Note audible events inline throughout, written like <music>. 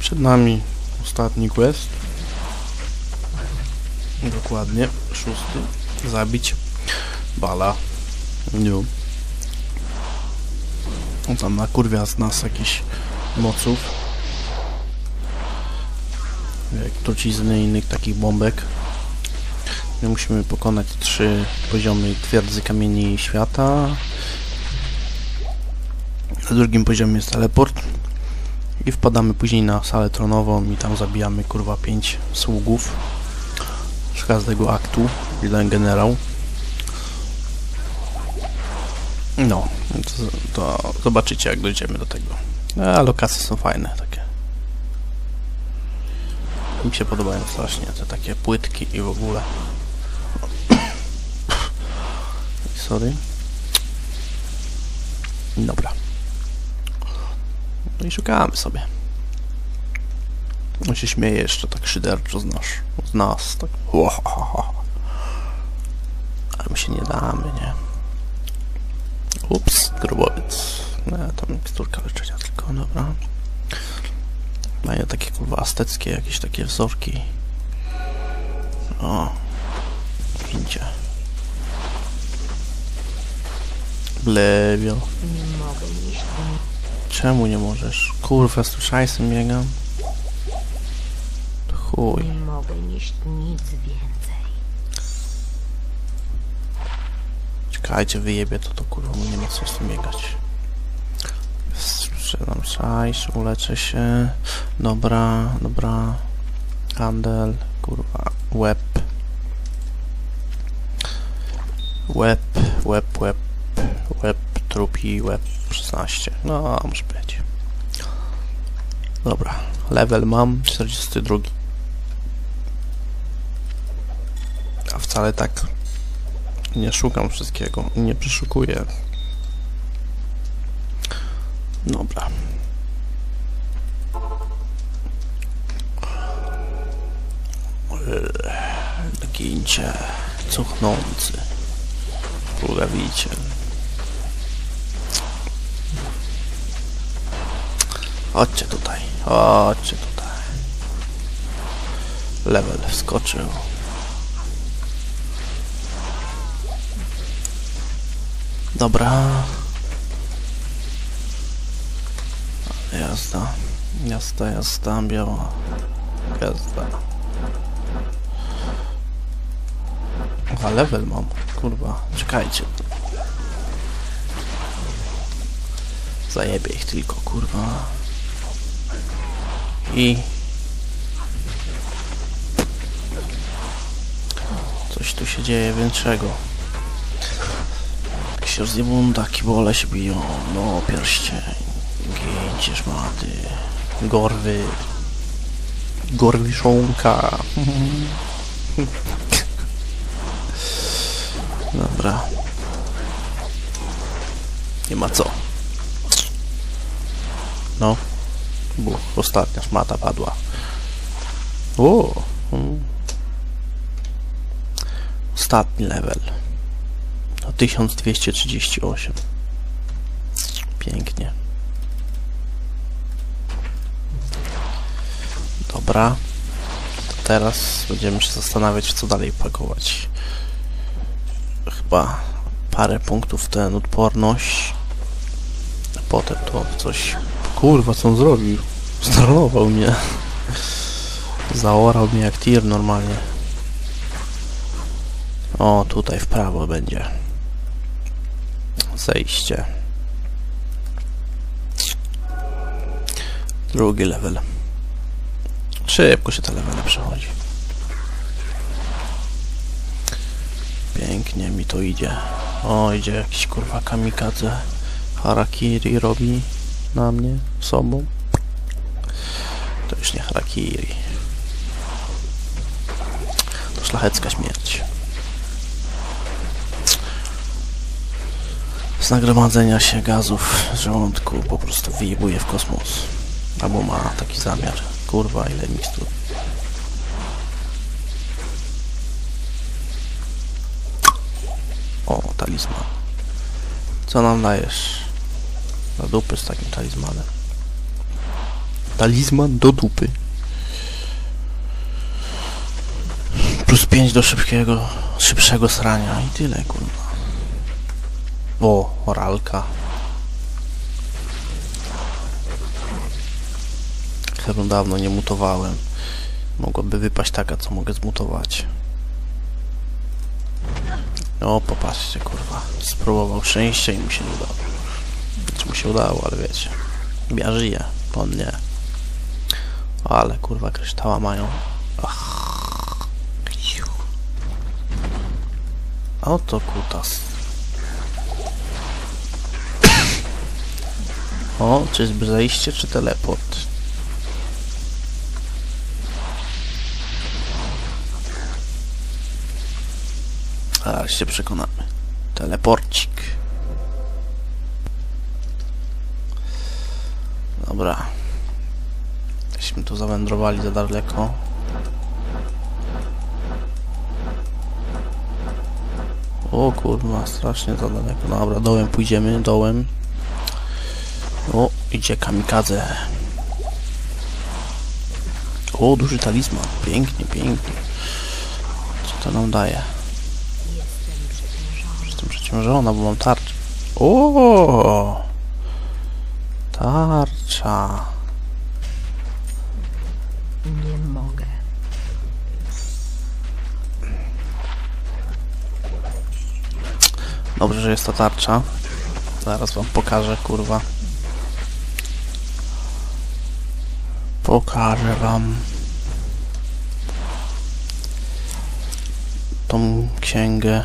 Przed nami ostatni quest. Dokładnie, szósty. Zabić bala. Jo. On tam nakurwia z nas jakichś moców. Jak trucizny i innych takich bombek. My musimy pokonać trzy poziomy twierdzy kamieni świata. Na drugim poziomie jest teleport. I wpadamy później na salę tronową i tam zabijamy kurwa pięć sługów z każdego aktu. Jeden generał. No, to, to zobaczycie jak dojdziemy do tego. A lokacje są fajne takie. Mi się podobają strasznie te takie płytki i w ogóle. <coughs> Sorry. Dobra. No i szukamy sobie. On się śmieje jeszcze tak szyderczo z nas. Z nas. Tak. Ale my się nie damy, nie? Ups, grobowiec. No, tam miksturka leczenia tylko, dobra. Mają takie kurwa azteckie jakieś takie wzorki. O. Wincie. Blewio. Nie mogę iść Czemu nie możesz? Kurwa, z tu szajsem biegam. Chuj. Nie mogę nieść nic więcej. Czekajcie, wyjebie to, to kurwa, mu nie ma co z tym biegać. Sprzedam szajs, uleczę się. Dobra, dobra. Handel, kurwa, łeb. Łeb, łeb, łeb, łeb, trupi, łeb 16. No, może być. Dobra, level mam 42. A wcale tak nie szukam wszystkiego, nie przeszukuję. Dobra. Gincie, cuchnący, plugawiciel. Chodźcie tutaj, chodźcie tutaj. Level wskoczył. Dobra. Jazda. Jazda, jazda, biała. Jazda. A level mam. Kurwa, czekajcie. Zajebie ich tylko, kurwa. I... Coś tu się dzieje większego. Książ zjebunda, kibole się biją. No, pierścień. Gięcie szmaty. Gorwy. Gorwiszonka. <laughs> Dobra. Nie ma co. No. Buch, ostatnia szmata padła. O. mm. Ostatni level. No 1238. Pięknie. Dobra. To teraz będziemy się zastanawiać, co dalej pakować. Chyba parę punktów ten odporność. Potem to coś... Kurwa, co on zrobił? Strollował mnie. Zaorał mnie jak tir normalnie. O, tutaj w prawo będzie. Zejście. Drugi level. Szybko się te levele przechodzi. Pięknie mi to idzie. O, idzie jakiś kurwa kamikadze. Harakiri robi na mnie, sobą. To już nie harakiri. To szlachecka śmierć. Z nagromadzenia się gazów z żołądku po prostu wyjebuje w kosmos. Albo ma taki zamiar. Kurwa, ile mikstur. O, talizman. Co nam dajesz? Na dupy z takim talizmanem. Talizman do dupy. Plus 5 do szybkiego, szybszego srania i tyle, kurwa. O, oralka. Chyba dawno nie mutowałem. Mogłaby wypaść taka, co mogę zmutować. O, popatrzcie, kurwa. Spróbował szczęścia i mu się nie udało. Czy mu się udało, ale wiecie. Ja żyję, on nie. Ale kurwa, kryształa mają. Oto kutas. O, czyżby zejście, czy teleport? Zaraz się przekonamy. Teleporcik. Dobra. Jeśliśmy tu zawędrowali za daleko. O kurwa, strasznie za daleko. Dobra, dołem pójdziemy, dołem. O, idzie kamikadze. O, duży talizman. Pięknie, pięknie. Co to nam daje? Jestem przeciążona, bo mam tarczę. O! Tarcza. Nie mogę. Dobrze, że jest ta tarcza. Zaraz wam pokażę, kurwa. Pokażę wam tą księgę.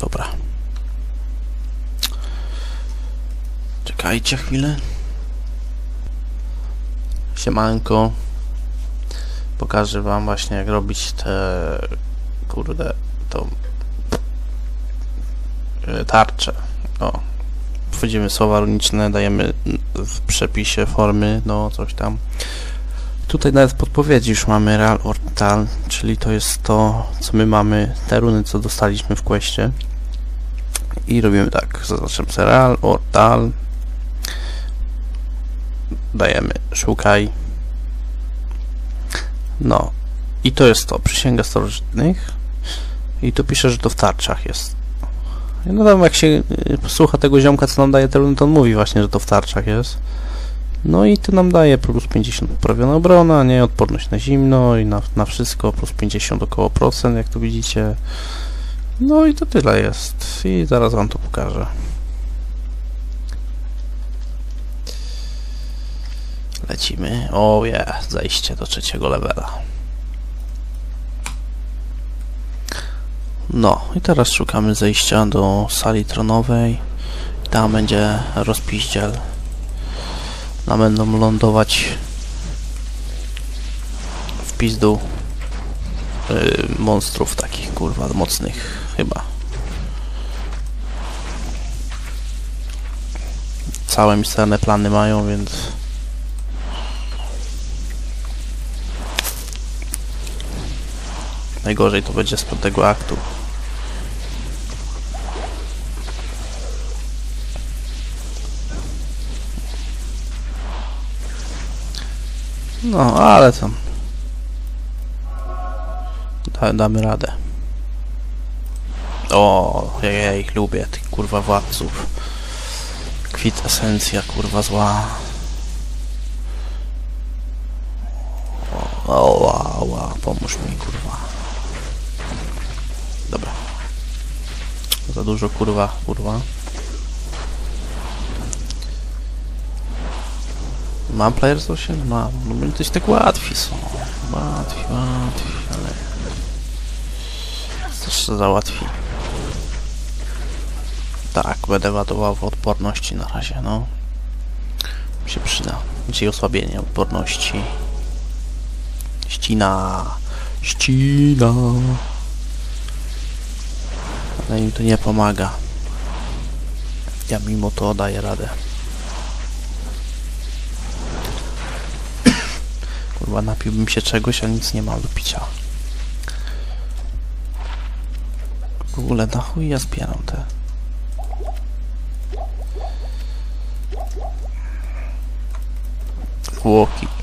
Dobra. Czekajcie chwilę. Siemanko. Pokażę wam właśnie jak robić te kurde tą e, tarczę. O. Wchodzimy słowa runiczne, dajemy w przepisie formy, no coś tam. Tutaj nawet podpowiedzi już mamy Real Ortal, czyli to jest to, co my mamy, te runy, co dostaliśmy w questie. I robimy tak, zaznaczam sobie Real Ortal. Dajemy szukaj. No. I to jest to, przysięga starożytnych. I tu pisze, że to w tarczach jest. No tam jak się y, słucha tego ziomka, co nam daje te runy, to on mówi właśnie, że to w tarczach jest. No i to nam daje plus 50 poprawiona obrona, nie? Odporność na zimno i na, na wszystko, plus 50 około procent, jak tu widzicie. No i to tyle jest. I zaraz wam to pokażę. Lecimy. O je, zejście do trzeciego levela. No i teraz szukamy zejścia do sali tronowej. Tam będzie rozpiździel. Tam będą lądować w pizdu yy, monstrów takich kurwa mocnych chyba. Całe misterne plany mają, więc najgorzej to będzie z piątego aktu. No, ale tam. Da, damy radę. O, ja, ja ich lubię, tych kurwa władców. Kwit esencja, kurwa zła. O, ła, ła, pomóż mi, kurwa. Za dużo, kurwa, kurwa. Mam Players 8? Mam. No bo coś tak łatwi są. Łatwi, łatwi, ale... Coś to załatwi. Tak, będę ładował w odporności na razie, no. Mi się przyda. Dzisiaj osłabienie odporności. Ścina. Ścina. No Ale im to nie pomaga. Ja mimo to daję radę. <coughs> Kurwa, napiłbym się czegoś, a nic nie mam do picia. W ogóle na chuj ja zbieram te... Łoki.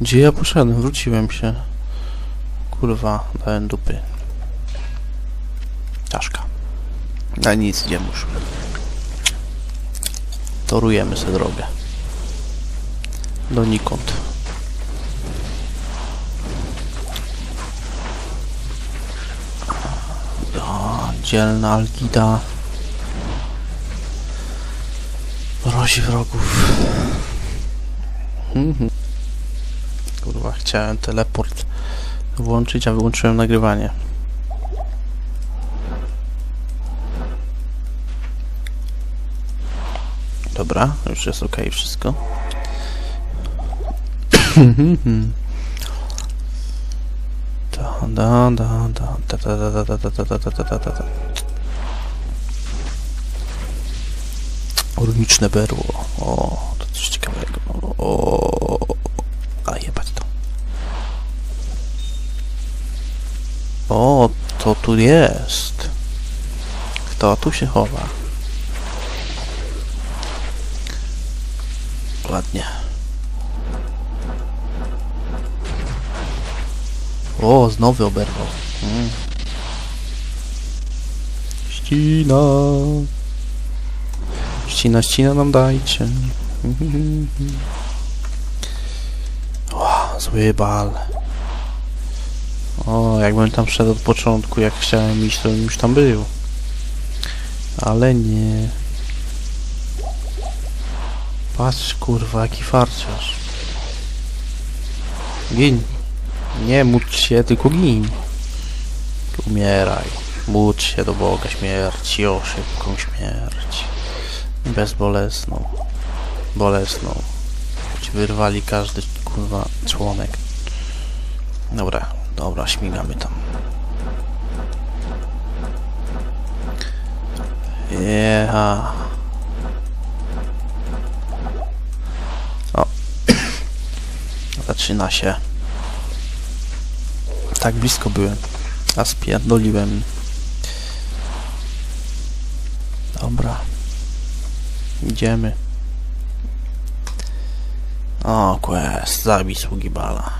Gdzie ja poszedłem? Wróciłem się. Kurwa, dałem dupy. Czaszka. Na nic, idziemy już. Torujemy sobie drogę. Donikąd. O, dzielna Algida. Mrozi wrogów. Mhm. Chciałem teleport włączyć, a wyłączyłem nagrywanie. Dobra, już jest ok wszystko. Da, da, da, da, da, da, da, da, da, da, da, da, da, da. Runiczne berło. O, to coś ciekawego. O, tu jest. Kto tu się chowa? Ładnie. O, znowu oberwał. Mm. Ścina. Ścina, ścina nam dajcie. <laughs> Zły bal. O, jakbym tam wszedł od początku, jak chciałem iść, to bym już tam był. Ale nie. Patrz, kurwa, jaki farciarz. Gin. Nie módl się, tylko gin. Umieraj. Módl się do Boga śmierci, o szybką śmierć. Bezbolesną. Bolesną. Ci wyrwali każdy, kurwa, członek. Dobra, dobra, śmigamy tam. Jeha. O. <coughs> Zaczyna się. Tak blisko byłem. A spierdoliłem. Dobra. Idziemy. O, quest. Zabij sługi bala.